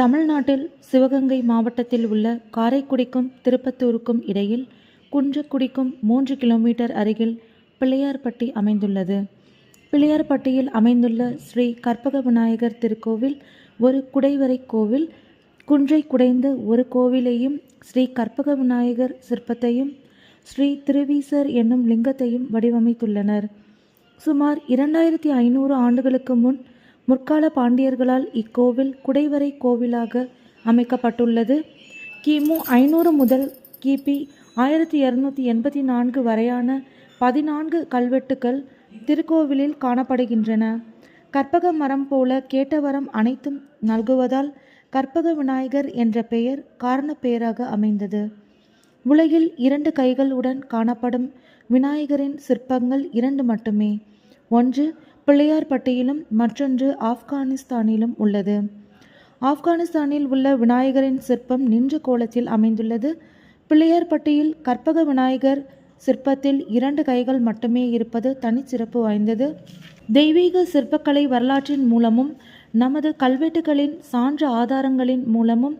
தமிழ்நாட்டில் சிவகங்கை மாவட்டத்தில் உள்ள காரைக்குடிக்கும் திருப்பத்தூருக்கும் இடையில் குன்றக்குடிக்கும் மூன்று கிலோமீட்டர் அருகில் பிள்ளையார்பட்டி அமைந்துள்ளது. பிள்ளையார்பட்டியில் அமைந்துள்ள ஸ்ரீ கற்பக விநாயகர் திருக்கோவில் ஒரு குடைவரை கோவில். குன்றை குடைந்த ஒரு கோவிலையும் ஸ்ரீ கற்பக விநாயகர் சிற்பத்தையும் ஸ்ரீ திருவீசர் என்னும் லிங்கத்தையும் வடிவமைத்துள்ளனர். சுமார் இரண்டாயிரத்தி ஐநூறு ஆண்டுகளுக்கு முன் முற்கால பாண்டியர்களால் இக்கோவில் குடைவரை கோவிலாக அமைக்கப்பட்டுள்ளது. கிமு ஐநூறு முதல் கிபி ஆயிரத்தி இரநூத்தி எண்பத்தி நான்கு வரையான பதினான்கு கல்வெட்டுக்கள் திருக்கோவிலில் காணப்படுகின்றன. கற்பக மரம் போல கேட்டவரம் அனைத்தும் நல்குவதால் கற்பக விநாயகர் என்ற பெயர் காரண பெயராக அமைந்தது. உலகில் இரண்டு கைகளுடன் காணப்படும் விநாயகரின் சிற்பங்கள் இரண்டு மட்டுமே. ஒன்று பிள்ளையார்பட்டியிலும் மற்றொன்று ஆப்கானிஸ்தானிலும் உள்ளது. ஆப்கானிஸ்தானில் உள்ள விநாயகரின் சிற்பம் நின்ற கோலத்தில் அமைந்துள்ளது. பிள்ளையார்பட்டியில் கற்பக விநாயகர் சிற்பத்தில் இரண்டு கைகள் மட்டுமே இருப்பது தனிச்சிறப்பு வாய்ந்தது. தெய்வீக சிற்பக்கலை வரலாற்றின் மூலமும் நமது கல்வெட்டுகளின் சான்று ஆதாரங்களின் மூலமும்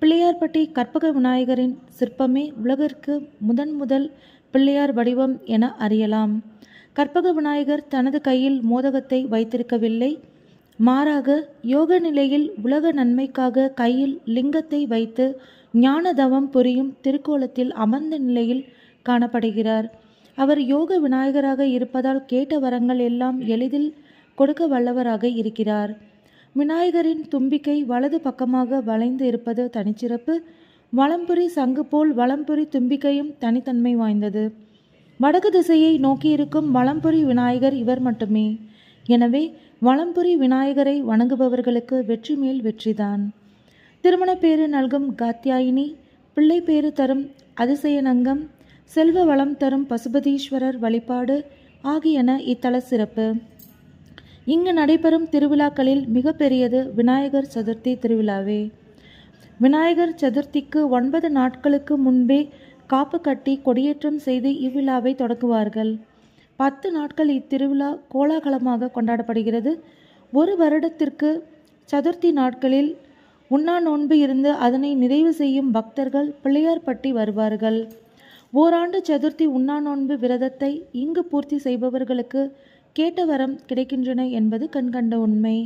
பிள்ளையார்பட்டி கற்பக விநாயகரின் சிற்பமே உலகிற்கு முதன் முதல் பிள்ளையார் வடிவம் என அறியலாம். கற்பக விநாயகர் தனது கையில் மோதகத்தை வைத்திருக்கவில்லை. மாறாக யோக நிலையில் உலக நன்மைக்காக கையில் லிங்கத்தை வைத்து ஞான தவம் புரியும் திருக்கோலத்தில் அமர்ந்த நிலையில் காணப்படுகிறார். அவர் யோக விநாயகராக இருப்பதால் கேட்ட வரங்கள் எல்லாம் எளிதில் கொடுக்க வல்லவராக இருக்கிறார். விநாயகரின் தும்பிக்கை வலது பக்கமாக வளைந்து இருப்பது தனிச்சிறப்பு. வலம்புரி சங்கு போல் வலம்புரி தும்பிக்கையும் தனித்தன்மை வாய்ந்தது. வடக்கு திசையை நோக்கியிருக்கும் வளம்புரி விநாயகர் இவர் மட்டுமே. எனவே வளம்புரி விநாயகரை வணங்குபவர்களுக்கு வெற்றி மேல் வெற்றிதான். திருமணப்பேறு நல்கும் காத்தியாயினி பிள்ளை பேறு தரும் அதிசயநங்கம் செல்வ வளம் தரும் பசுபதீஸ்வரர் வழிபாடு ஆகியன இத்தல சிறப்பு. இங்கு நடைபெறும் திருவிழாக்களில் மிகப்பெரியது விநாயகர் சதுர்த்தி திருவிழாவே. விநாயகர் சதுர்த்திக்கு ஒன்பது நாட்களுக்கு முன்பே காப்பு கட்டி கொடியேற்றம் செய்து இவ்விழாவை தொடக்குவார்கள் பத்து நாட்கள் இத்திருவிழா கோலாகலமாக கொண்டாடப்படுகிறது. ஒரு வருடத்திற்கு சதுர்த்தி நாட்களில் உண்ணா நோன்பு இருந்து அதனை நிறைவு செய்யும் பக்தர்கள் பிள்ளையார்பட்டி வருவார்கள். ஓராண்டு சதுர்த்தி உண்ணா நோன்பு விரதத்தை இங்கு பூர்த்தி செய்பவர்களுக்கு கேட்ட வரம் கிடைக்கின்றன என்பது கண்கண்ட உண்மை.